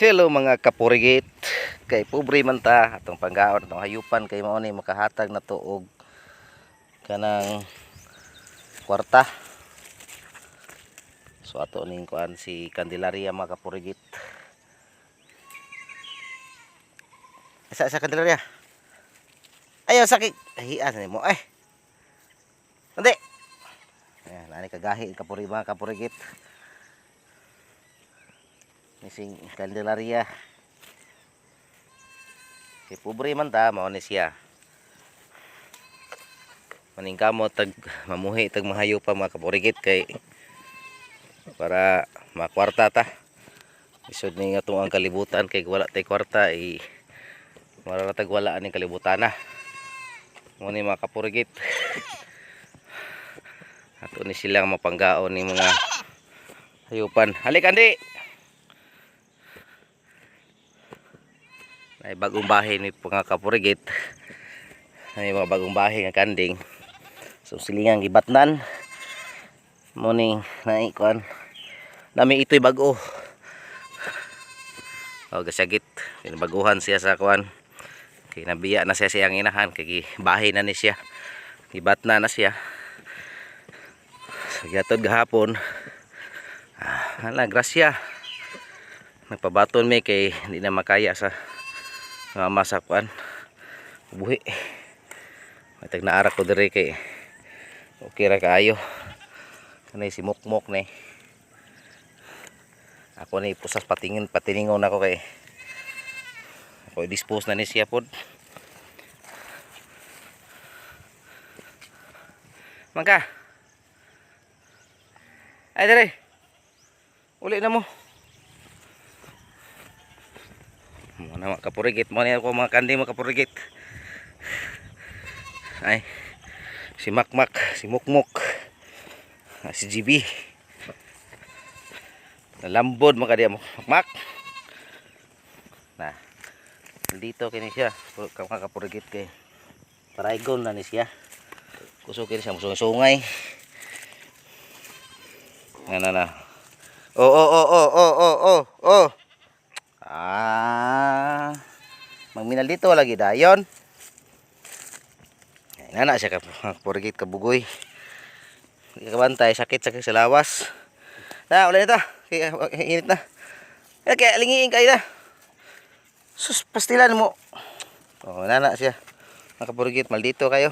Hello mga kapurigit. Kay pobre man ta atong panggaon atong hayupan kay mao ni makahatag na to og kanang kwarta. So ato ning kuan si Candelaria mga kapurigit. Isa sa Candelaria. Ayaw sakit. Hian ni mo eh. Hindi. Ayan, nani kagahi kapuri mga kapurigit. Nising Candelaria. Si pobre man ta mao ni siya. Maning kamo tag mamuhi tag mahayo pa mga kapurigit kay para makwarta ta. Isod ni nga ang kalibutan kay wala tay kwarta i wala tag wala aning kalibutan na. Mo ni mga kapurigit. Ato ni silang mapanggaon ni mga hayupan. Halik andi. May bagong bahay ni mga kapurigit. May mga bagong bahay nga kanding. So silingang gibatnan. Morning na ikuan. Nami ito'y bago. O gasagit. Pinabaguhan siya sa kuan. Kinabiya na siya siyang inahan. Kaya bahay na ni siya. Gibatna na siya. So gatod gahapon. Ah, hala, grasya. Nagpabaton mi kay hindi na makaya sa nga masakwan. Buhi. Matag naara ko dire kay okay ra kaayo. Kanay si mukmok ni. Ako ni pusas patingin patiningon ako kay ako dispose na ni siya pod. Mangka. Ay dire uli na mo Muna mga kapurigit. Muna ako mga kandi mga kapurigit. Ay. Si Makmak. Si Mukmuk. Ah, si GB. Nalambod mga kadiya mo. Makmak. Nah. Dito kini siya. Mga kapurigit kay. Paraigon na ni siya. Kusukin siya. Musungay sungay. Na na na. Oh oh oh oh oh oh oh. oh. Ah. Magminal dito lagi dayon. Ay nana siya ka kabugoy. Di ka bantay sakit sakit sa lawas. Na ulit na. Kaya init na. Kaya lingiin kayo na. Sus pastilan mo. Oh nana siya. Nakapurgit maldito kayo.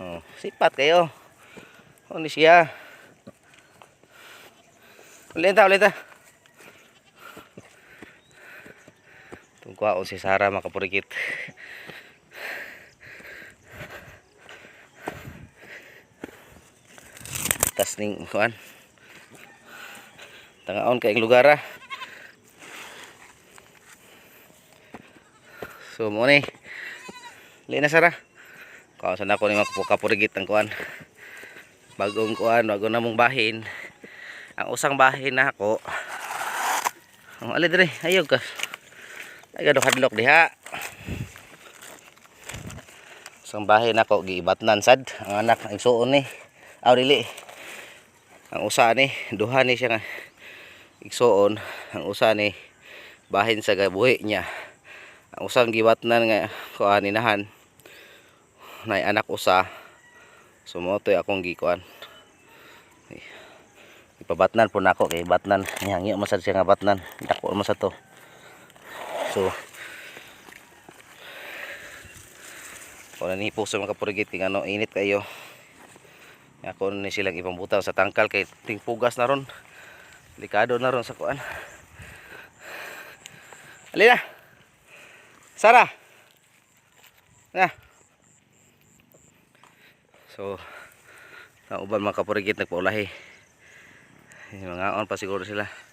Oh, sipat kayo. Oh ni siya. Ulit na ulit na. Tungkwaon si Sara makapurikit. Tas ning kuan. Tangaon kay lugar ah. So mo ni. Lina Sara. Kawasan ako ni makapurigit ang kuan. Bagong kuan, bago na mong bahin. Ang usang bahin na ako. Ang ali dire, ayog ka. Ay gado hadlok diha. Sang bahay nako giibatnan sad ang anak ang suon ni. Aw dili. Ang usa ni duha ni siya nga igsuon, ang usa ni bahin sa gabuhi niya. Ang usang gibatnan nga kuan inahan. Nay anak usa. Sumotoy akong gikuan. Ipabatnan po nako kay batnan. Nihangi man sad siya nga batnan. Dako man sa to. So, wala ni po sa mga kapurigit ano init kayo. Ako ni silang ibang butaw sa tangkal kay tingpugas na ron. Delikado na ron sa kuan. Alina. Sara. Na. So, ang uban mga kapurigit nagpaulahi. Mga on pa siguro sila.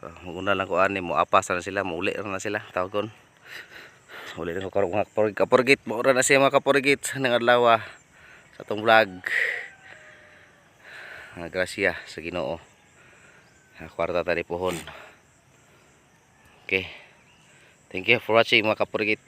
So, maguna lang ko ani mo apas na sila, mauli na sila tawgon. Uli na ko karong mga kapurgit. Maura na siya mga kapurgit ng adlaw ah, sa atong vlog. Nga grasya sa Ginoo. Ang Kwarta tadi pohon. Okay. Thank you for watching mga kapurgit.